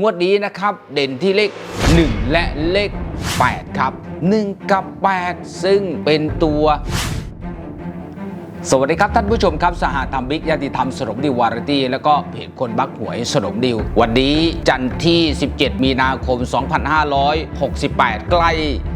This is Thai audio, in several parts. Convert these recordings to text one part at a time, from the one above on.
งวดนี้นะครับ เด่นที่เลข 1 และเลข 8 ครับ 1 กับ 8 ซึ่งเป็นตัว สวัสดีครับท่านผู้ชมครับ สหธรรมบิ๊กยาติธรรมสนมดิววารตี้ แล้วก็เพจคนบักหวยสนมดิว วันนี้จันทร์ที่ 17 มีนาคม 2568 ใกล้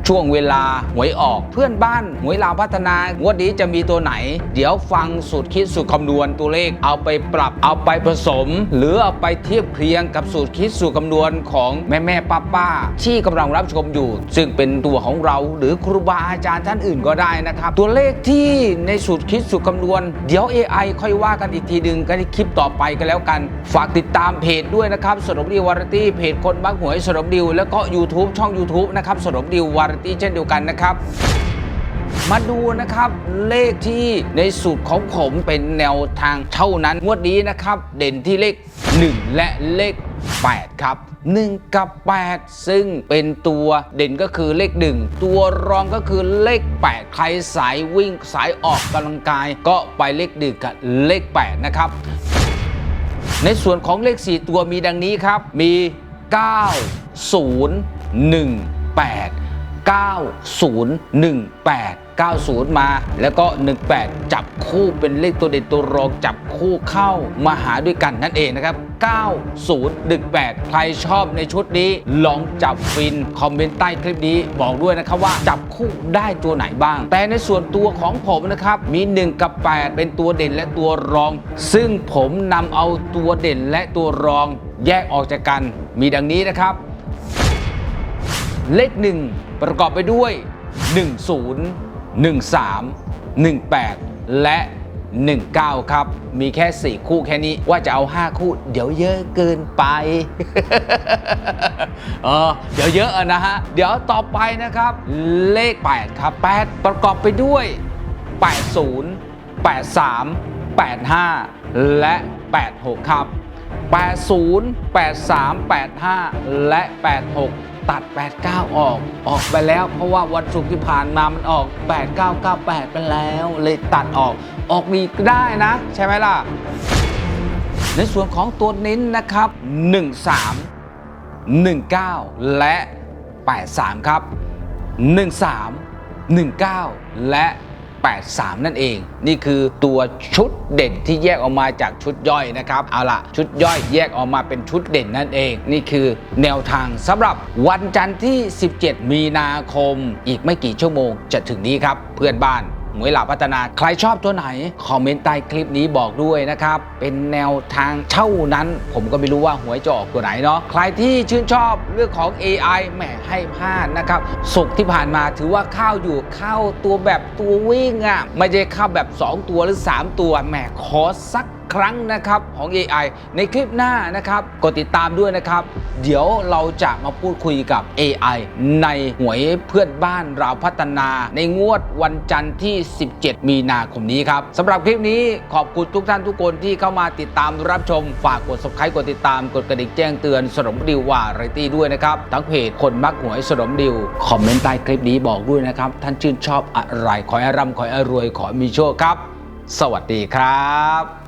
ช่วงเวลาหวยออกเพื่อนบ้านหวยลาวพัฒนางวดนี้จะมีตัวไหน เดี๋ยวฟังสูตรคิดสูตรคำนวณตัวเลขเอาไปปรับเอาไปผสม หรือเอาไปเทียบเคียงกับสูตรคิดสูตรคำนวณของแม่แม่ป้าป้าๆที่กำลังรับชมอยู่ ซึ่งเป็นตัวของเราหรือครูบาอาจารย์ท่านอื่นก็ได้นะครับ ตัวเลขที่ในสูตรคิดสูตรคำนวณ เดี๋ยว AI ค่อยว่ากันอีกทีหนึ่งกันในคลิปต่อไปกันแล้วกัน ฝากติดตามเพจด้วยนะครับสนมดิววาไรตี้เพจคนบักหวยสนมดิวแล้วก็ YouTube ช่อง YouTube นะครับสนมดิววารตี้เช่นเดียวกันนะครับ มาดูนะครับเลขที่ในสูตรของผมเป็นแนวทางเท่านั้น งวดนี้นะครับ เด่นที่เลข 1 และเลข 8 ครับ 1 กับ 8 ซึ่งเป็นตัวเด่นก็คือเลข 1 ตัวรองก็คือเลข 8 ใครสายวิ่งสายออกกำลังกาย ก็ไปเลข1กับเลข 8 นะครับในส่วนของเลข 4 ตัวมีดังนี้ครับ มี 9 0 1 8 9018 90 มา แล้วก็ 18 จับคู่เป็นเลขตัวเด่นตัวรองจับคู่เข้ามาหาด้วยกันนั่นเองนะครับ 9018 ใครชอบในชุดนี้ ลองจับฟิน คอมเมนต์ใต้คลิปนี้บอกด้วยนะครับว่าจับคู่ได้ตัวไหนบ้าง แต่ในส่วนตัวของผมนะครับ มี 1 กับ 8 เป็นตัวเด่นและตัวรอง ซึ่งผมนำเอาตัวเด่นและตัวรองแยกออกจากกัน มีดังนี้นะครับ เลข 1 ประกอบไปด้วย 10 13 18 และ 19 ครับ มีแค่ 4 คู่แค่นี้ว่าจะเอา 5 คู่ เดี๋ยวเยอะเกินไป เออเดี๋ยวเยอะนะฮะ เดี๋ยวต่อไปนะครับ เลข 8 ครับ 8 ประกอบไปด้วย 80 83 85 และ 86 ครับ 80 83 85 และ 86 ตัด 89 ออก ออกไปแล้ว เพราะว่าวันศุกร์ที่ผ่านมามันออก 8998 ไปแล้ว เลยตัดออก ออกมีก็ได้นะ ใช่ไหมล่ะ ในส่วนของตัวเน้นนะครับ 13 19 และ 83 ครับ 13 19 และ 83 นั่นเอง นี่คือตัวชุดเด่นที่แยกออกมาจากชุดย่อยนะครับ เอาล่ะชุดย่อยแยกออกมาเป็นชุดเด่นนั่นเอง นี่คือแนวทางสำหรับวันจันทร์ที่ 17 มีนาคม อีกไม่กี่ชั่วโมงจะถึงนี้ครับ เพื่อนบ้าน หมวยหลาพัฒนา ใครชอบตัวไหน คอมเมนต์ใต้คลิปนี้บอกด้วยนะครับ เป็นแนวทางเท่านั้น ผมก็ไม่รู้ว่าหวยจะออกตัวไหนเนาะใครที่ชื่นชอบเรื่องของ AI แหมให้พลาดนะครับสุกที่ผ่านมาถือว่าเข้าอยู่เข้าตัวแบบตัววิ่งอะ่ะไม่ใช่เข้าแบบ 2 ตัวหรือ 3 ตัวแหมขอสัก ครั้งนะครับของ AI ในคลิปหน้านะครับกดติดตามด้วยนะครับ เดี๋ยวเราจะมาพูดคุยกับ AI ในหวยเพื่อนบ้านเราพัฒนา ในงวดวันจันทร์ที่ 17 มีนาคมนี้ครับสำหรับคลิปนี้ขอบคุณทุกท่านทุกคนที่เข้ามาติดตามรับชมฝากกด subscribe กดติดตามกดกระดิ่งแจ้งเตือนสนมดิวว่าไรตี้ด้วยนะครับทั้งเพจคนมักหวยสนมดิวคอมเมนต์ใต้คลิปนี้บอกด้วยนะครับท่านชื่นชอบอะไรขอให้ร่ำขอให้รวยขอมีโชคครับ สวัสดีครับ